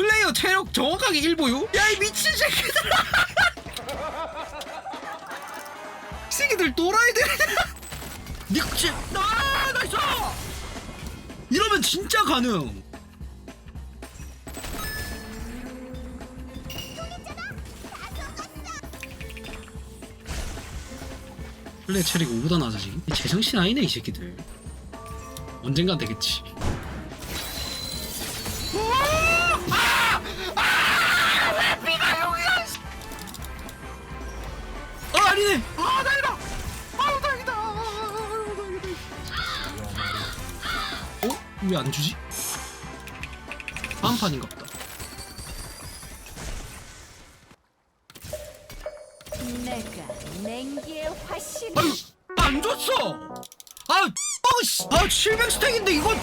플레이어 체력 정확하게 1보유? 야 이 미친 새끼들아! 이 새끼들 또라이들 니치 아 나이스! 이러면 진짜 가능. 플레이 체력이 5보다 낮아지 이 제정신 아니네 이 새끼들. 언젠간 되겠지 왜 안 주지? 다음 판인가 보다. 내가 냉기의 화신. 아유, 안 줬어. 아유, 어우 아700 스택인데 이건.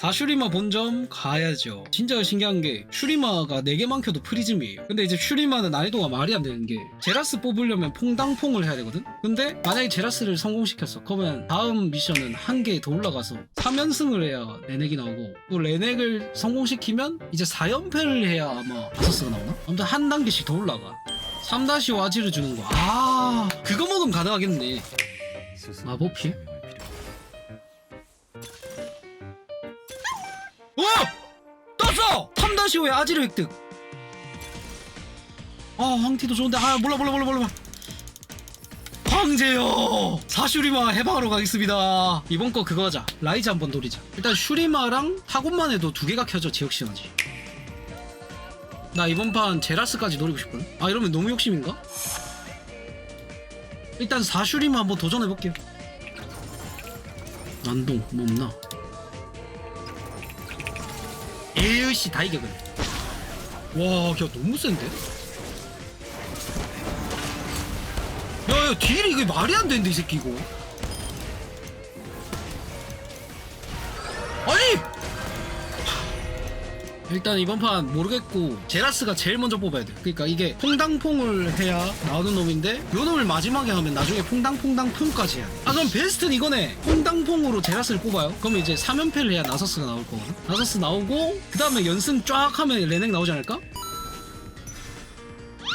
4슈리마 본점 가야죠. 진짜 신기한 게 슈리마가 4개만 켜도 프리즘이에요. 근데 이제 슈리마는 난이도가 말이 안 되는 게 제라스 뽑으려면 퐁당퐁을 해야 되거든? 근데 만약에 제라스를 성공시켰어. 그러면 다음 미션은 한 개 더 올라가서 3연승을 해야 레넥이 나오고 또 레넥을 성공시키면 이제 4연패를 해야 아마 아서스가 나오나? 아무튼 한 단계씩 더 올라가. 3-와지를 주는 거. 아, 그거 먹으면 가능하겠네. 아, 뭐 마법피? 3-5의 아지르 획득. 아, 황티도 좋은데. 아, 몰라, 몰라, 몰라, 몰라. 황제요! 사슈리마 해방하러 가겠습니다. 이번 거 그거 하자. 라이즈 한번 노리자. 일단 슈리마랑 타곤만 해도 두 개가 켜져, 지역 시너지. 나 이번 판 제라스까지 노리고 싶거든. 아, 이러면 너무 욕심인가? 일단 사슈리마 한번 도전해볼게요. 난동, 뭐 없나? 에이씨 다 이겨 그래 와야 너무 센데? 야야 딜이 이게 말이 안 되는데 이 새끼 이거. 아니 일단 이번 판 모르겠고 제라스가 제일 먼저 뽑아야 돼. 그러니까 이게 퐁당퐁을 해야 나오는 놈인데 요 놈을 마지막에 하면 나중에 퐁당퐁당퐁까지 해야 돼 아 그럼 베스트는 이거네. 퐁당퐁으로 제라스를 뽑아요. 그러면 이제 3연패를 해야 나서스가 나올 거거든. 나서스 나오고 그 다음에 연승 쫙 하면 레넥 나오지 않을까?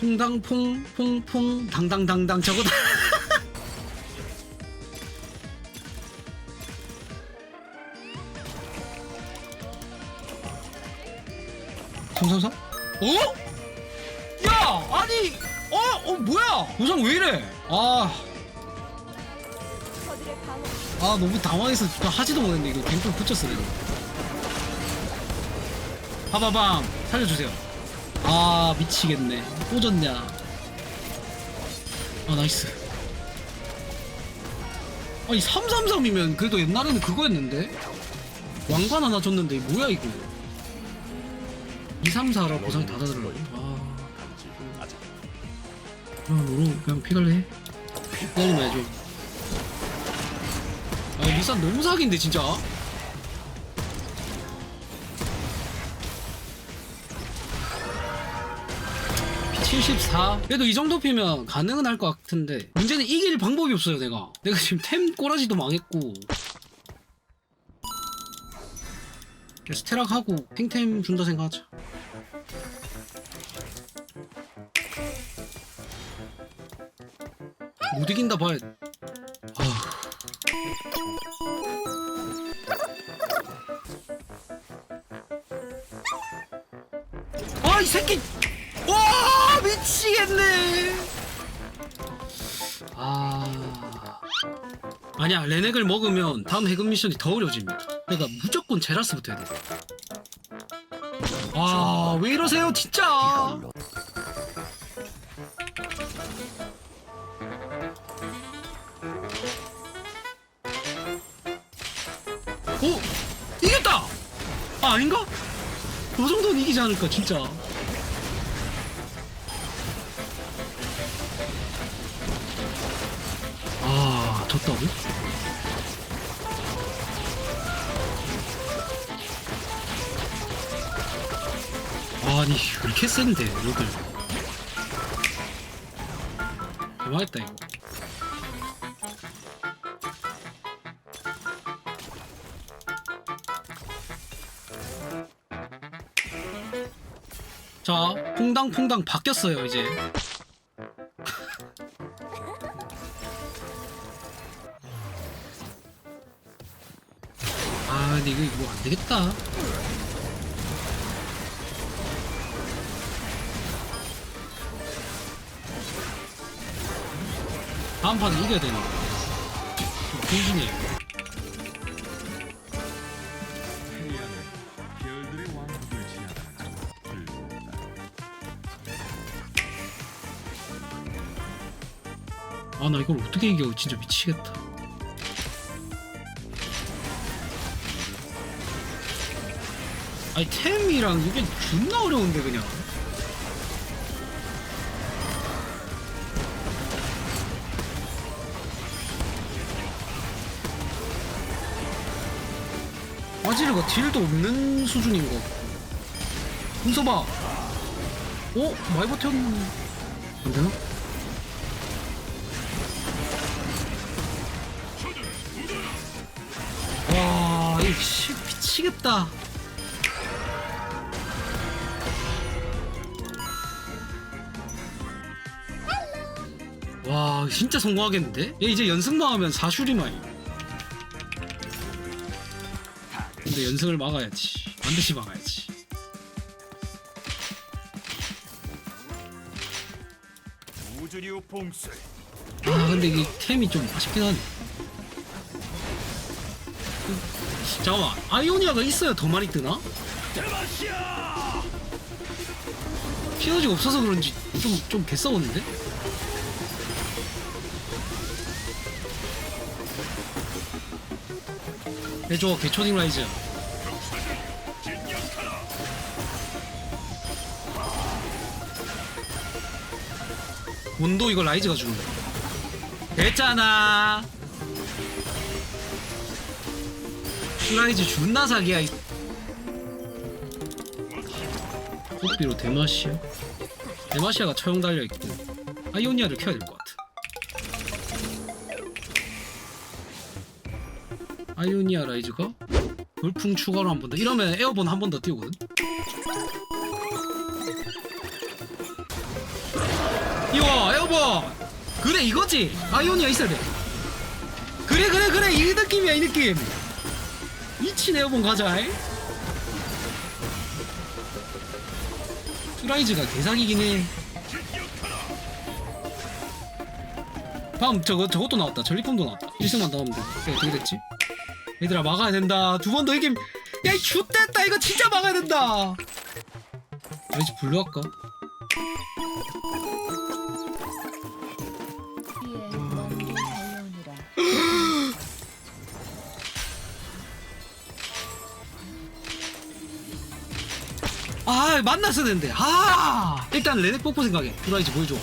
퐁당퐁 퐁퐁 당당당당 저거다 성성성? 어? 야 아니 어? 어 뭐야? 우성 왜 이래? 아, 아 너무 당황해서 진짜 하지도 못했네. 이거 갱플 붙였어 이거. 파바방 살려주세요. 아 미치겠네. 꽂았냐? 아 나이스. 아니 333이면 그래도 옛날에는 그거였는데? 왕관 하나 줬는데 뭐야 이거 2, 3, 4라 보상이 다 다들라고 아. 아, 너로 그냥 피갈래 해. 피갈리면 해줘. 아 리산 너무 사기인데 진짜. 74 그래도 이 정도 피면 가능은 할 것 같은데. 문제는 이길 방법이 없어요 내가. 내가 지금 템 꼬라지도 망했고. 그래서 테락 하고 탱템 준다 생각하자 못 이긴다 봐야 아 아, 이 새끼! 와, 미치겠네! 아. 아니야, 레넥을 먹으면 다음 해금 미션이 더 어려워집니다. 그러니까 무조건 제라스부터 해야 돼. 아, 왜 이러세요, 진짜! 오! 이겼다! 아, 아닌가? 그 정도는 이기지 않을까, 진짜. 아, 졌다고? 아니, 왜 이렇게 센데, 얘들. 대박했다, 이거. 자 퐁당퐁당 바뀌었어요 이제. 아 근데 이거 이거 안 되겠다. 다음 판에 이겨야 되는데 좀 궁금해 아 나 이걸 어떻게 이겨? 진짜 미치겠다. 아니 템이랑 이게 존나 어려운데 그냥. 아지르가 딜도 없는 수준인 거 궁서봐. 어? 많이 버텼는데 안 되나? 와, 이거 씨, 미치겠다. 와, 진짜 성공하겠는데? 얘 이제 연승만 하면 4슈리마이. 근데 연승을 막아야지. 반드시 막아야지. 우주류 봉쇄 아, 근데 이게 템이 좀 아쉽긴 하네. 잠깐만, 아이오니아가 있어야 더 많이 뜨나? 시너지가 없어서 그런지 좀, 좀 개싸웠는데? 해줘, 개초딩 라이즈. 원도 이거 라이즈가 주는 거야. 됐잖아. 슈라이즈 존나 사기야. 이- 호비로 데마시아. 데마시아가 처형 달려 있고 아이오니아를 켜야 될 것 같아. 아이오니아 라이즈가 돌풍 추가로 한 번 더. 이러면 에어본 한 번더 띄우거든. 이거 에어본. 그래 이거지. 아이오니아 있어야 돼. 그래 그래 그래 이 느낌이야 이 느낌. 미친 에어본 가자. 이. 슈라이즈가 개사기긴 해. 다음 저거 저것도 나왔다. 전리품도 나왔다. 1승만 더 하면 돼. 그래 어떻게 됐지? 얘들아 막아야 된다. 두 번 더 이김. 야이 좆됐다 이거 진짜 막아야 된다. 라이즈 블루 할까? 아 만났어야 되는데 아 일단 레넥 뽑고 생각해 드라이즈 보여줘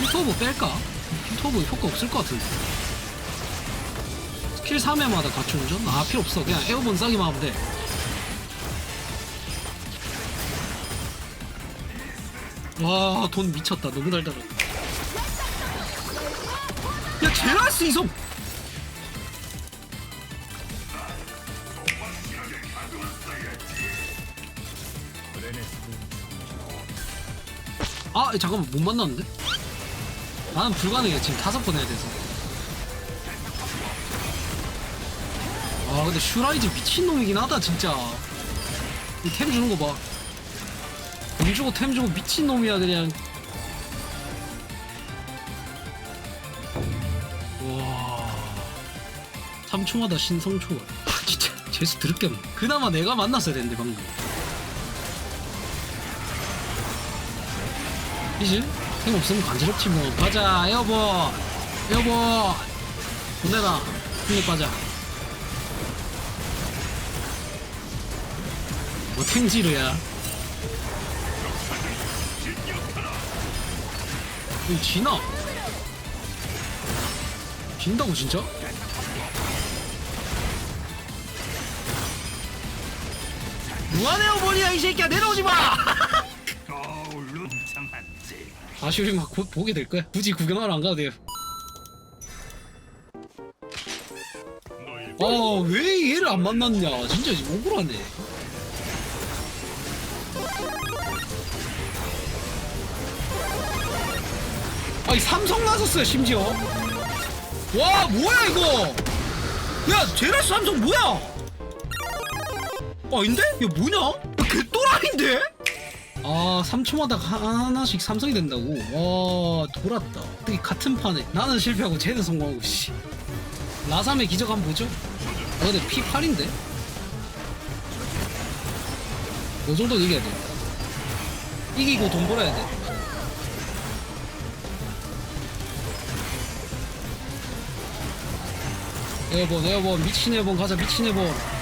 힐터보 뺄까? 힐터보 효과 없을 것 같은데 스킬 3회마다 가축 운전? 아 필요 없어 그냥 에어본 싸기만 하면 돼 와, 돈 미쳤다. 너무 달달하다. 야, 제라스 이성! 아 잠깐만 못 만났는데? 나는 불가능해. 지금 다섯 번 해야 돼서. 아 근데 슈라이즈 미친놈이긴 하다 진짜. 이템 주는 거봐돈 주고 템 주고 미친놈이야 그냥. 와. 3초마다 신성초월 아, 진짜 재수 드럽게 없네. 그나마 내가 만났어야 되는데 방금 이지? 템 없으면 간지럽지 뭐. 가자 에어본 에어본 보내라 힘내 빠져. 뭐 탱지르야. 이거 지나? 진다고 진짜? 무한 에어본이야 이 새끼야. 내려오지 마! 아쉬움이 막 보, 보게 될 거야. 굳이 구경하러 안 가도 돼요. 아, 왜 얘를 안 만났냐. 진짜 억울하네. 아니, 삼성 나섰어요, 심지어. 와, 뭐야, 이거! 야, 제라스 삼성 뭐야! 아닌데? 이거 뭐냐? 아, 개또라인데? 아 3초마다 하나씩 삼성이 된다고? 와 돌았다. 어떻게 같은 판에? 나는 실패하고 쟤는 성공하고 씨. 라삼의 기적 한번 보죠? 아 근데 P8인데? 요 정도는 이겨야 돼. 이기고 돈 벌어야 돼. 에어본 에어본. 미친 에어본 가자 미친 에어본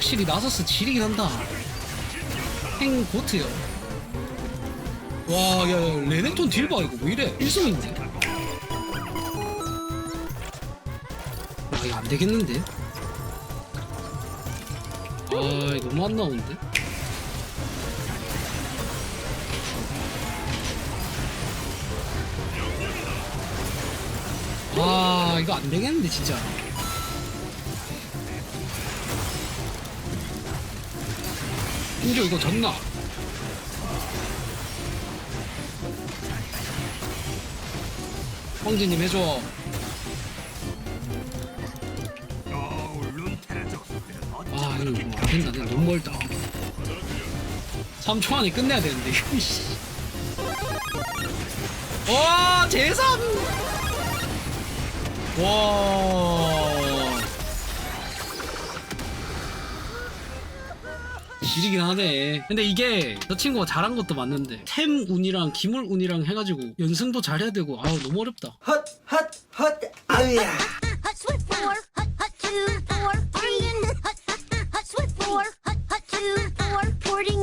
확실히 나서스 지리긴 한다. 행 고트요. 와야 야, 레넥톤 딜봐 이거 왜 이래? 1승인데? 아 이거 안되겠는데? 아 너무 안 나오는데? 아 이거 안 되겠는데 진짜 인조 이거 졌나? 황제님 해줘. 아 이거 뭐 안된다 내가 너무 멀다. 3초 안에 끝내야 되는데. 와 제3 와 지리긴 하네. 근데 이게 저 친구가 잘한 것도 맞는데 템 운이랑 기물 운이랑 해가지고 연승도 잘해야 되고 아우 너무 어렵다. 헛, 헛, 헛, 아우야. hot swift four, hot hot two, four, three, and hot hot hot swift four, hot hot two, four, porting.